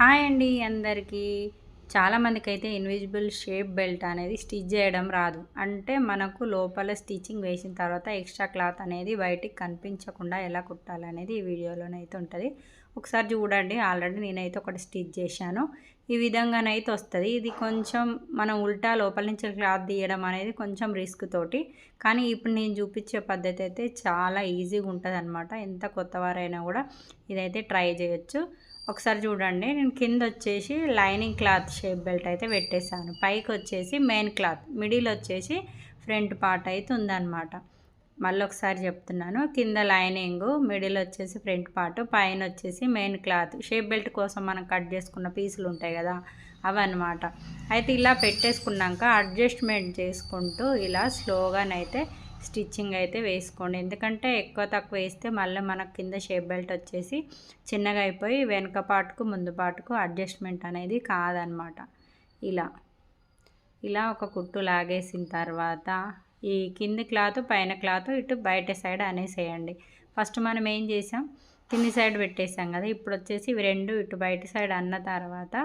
Hi అండి అందరికీ. చాలామందికి అయితే ఇన్విజిబుల్ షేప్ బెల్ట్ అనేది స్టిచ్ చేయడం రాదు. అంటే మనకు లోపల స్టిచ్చింగ్ వేసిన తర్వాత ఎక్స్ట్రా క్లాత్ అనేది బయటికి కనిపించకుండా ఎలా కుట్టాలనేది ఈ వీడియోలోనైతే ఉంటుంది. ఒకసారి చూడండి ఆల్రెడీ నేనైతే ఒకటి స్టిచ్ చేశాను. ఈ విధంగానైతే వస్తుంది. ఇది కొంచెం మనం ఉల్టా లోపల నుంచి క్లాత్ తీయడం అనేది కొంచెం రిస్క్ తోటి. కానీ ఇప్పుడు నేను చూపించే పద్ధతి అయితే చాలా ఈజీగా ఉంటుంది ఎంత కొత్తవారైనా కూడా ఇదైతే ట్రై చేయొచ్చు. ఒకసారి చూడండి. నేను కింద వచ్చేసి లైనింగ్ క్లాత్ షేప్ బెల్ట్ అయితే పెట్టేశాను. పైకి వచ్చేసి మెయిన్ క్లాత్ మిడిల్ వచ్చేసి ఫ్రంట్ పార్ట్ అయితే ఉందన్నమాట. మళ్ళీ ఒకసారి చెప్తున్నాను. కింద లైనింగ్ మిడిల్ వచ్చేసి ఫ్రంట్ పార్ట్ పైన వచ్చేసి మెయిన్ క్లాత్. షేప్ బెల్ట్ కోసం మనం కట్ చేసుకున్న పీసులు ఉంటాయి కదా అవన్నమాట. అయితే ఇలా పెట్టేసుకున్నాక అడ్జస్ట్మెంట్ చేసుకుంటూ ఇలా స్లోగానైతే స్టిచ్చింగ్ అయితే వేసుకోండి. ఎందుకంటే ఎక్కువ తక్కువ వేస్తే మళ్ళీ మనకు కింద షేప్ బెల్ట్ వచ్చేసి చిన్నగా అయిపోయి వెనుక పాటుకు ముందు పాటుకు అడ్జస్ట్మెంట్ అనేది కాదనమాట. ఇలా. ఇలా ఒక కుట్టు లాగేసిన తర్వాత ఈ కింది క్లాత్ పైన క్లాత్ ఇటు బయట సైడ్ అనేసేయండి. ఫస్ట్ మనం ఏం చేసాం? కింది సైడ్ పెట్టేసాం కదా. ఇప్పుడు వచ్చేసి ఇవి రెండు ఇటు బయట సైడ్ అన్న తర్వాత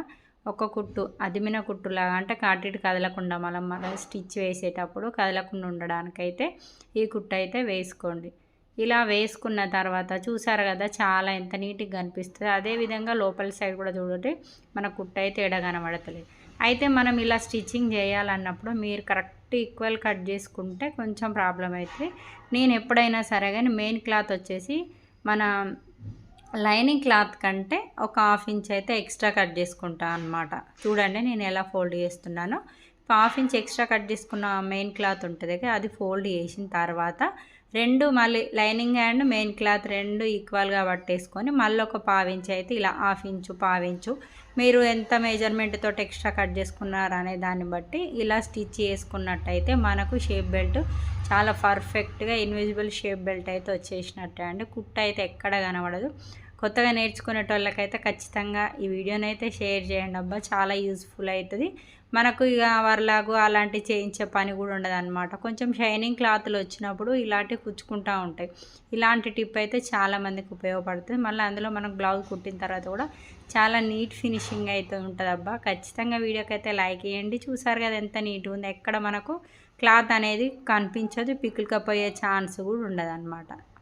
ఒక కుట్టు అదిమిన కుట్టులాగా అంటే కాటిటి కదలకుండా మనం మనం స్టిచ్ వేసేటప్పుడు కదలకుండా ఉండడానికైతే ఈ కుట్టు అయితే వేసుకోండి. ఇలా వేసుకున్న తర్వాత చూసారు కదా చాలా ఎంత నీట్గా కనిపిస్తుంది. అదేవిధంగా లోపల సైడ్ కూడా చూడండి మన కుట్టు అయితే ఎడ కనబడతలేదు. అయితే మనం ఇలా స్టిచ్చింగ్ చేయాలన్నప్పుడు మీరు కరెక్ట్ ఈక్వల్ కట్ చేసుకుంటే కొంచెం ప్రాబ్లం అవుతుంది నేను ఎప్పుడైనా సరే కానీ మెయిన్ క్లాత్ వచ్చేసి మన లైనింగ్ క్లాత్ కంటే ఒక హాఫ్ ఇంచ్ అయితే ఎక్స్ట్రా కట్ చేసుకుంటా అనమాట చూడండి నేను ఎలా ఫోల్డ్ చేస్తున్నానో. హాఫ్ ఇంచ్ ఎక్స్ట్రా కట్ చేసుకున్న మెయిన్ క్లాత్ ఉంటుంది అది ఫోల్డ్ చేసిన తర్వాత రెండు మళ్ళీ లైనింగ్ అండ్ మెయిన్ క్లాత్ రెండు ఈక్వల్గా పట్టేసుకొని మళ్ళీ ఒక పావించి అయితే ఇలా హాఫ్ ఇంచు పావించు మీరు ఎంత మెజర్మెంట్ తోటి ఎక్స్ట్రా కట్ చేసుకున్నారు అనే దాన్ని బట్టి ఇలా స్టిచ్ చేసుకున్నట్టయితే మనకు షేప్ బెల్ట్ చాలా పర్ఫెక్ట్గా ఇన్విజిబుల్ షేప్ బెల్ట్ అయితే వచ్చేసినట్టే అండి. కుట్ట అయితే ఎక్కడ కనబడదు. కొత్తగా నేర్చుకునేటోళ్ళకైతే ఖచ్చితంగా ఈ వీడియోని అయితే షేర్ చేయండి. అబ్బా చాలా యూజ్ఫుల్ అవుతుంది మనకు ఇక వర్లాగు అలాంటి చేయించే పని కూడా ఉండదు అనమాట కొంచెం షైనింగ్ క్లాత్లు వచ్చినప్పుడు ఇలాంటివి కుచ్చుకుంటూ ఉంటాయి. ఇలాంటి టిప్ అయితే చాలామందికి ఉపయోగపడుతుంది. మళ్ళీ అందులో మనకు బ్లౌజ్ కుట్టిన తర్వాత కూడా చాలా నీట్ ఫినిషింగ్ అయితే ఉంటుంది అబ్బా. ఖచ్చితంగా వీడియోకి అయితే లైక్ చేయండి. చూసారు కదా ఎంత నీట్గా ఉంది. ఎక్కడ మనకు క్లాత్ అనేది కనిపించదు పిక్కులకపోయే ఛాన్స్ కూడా ఉండదు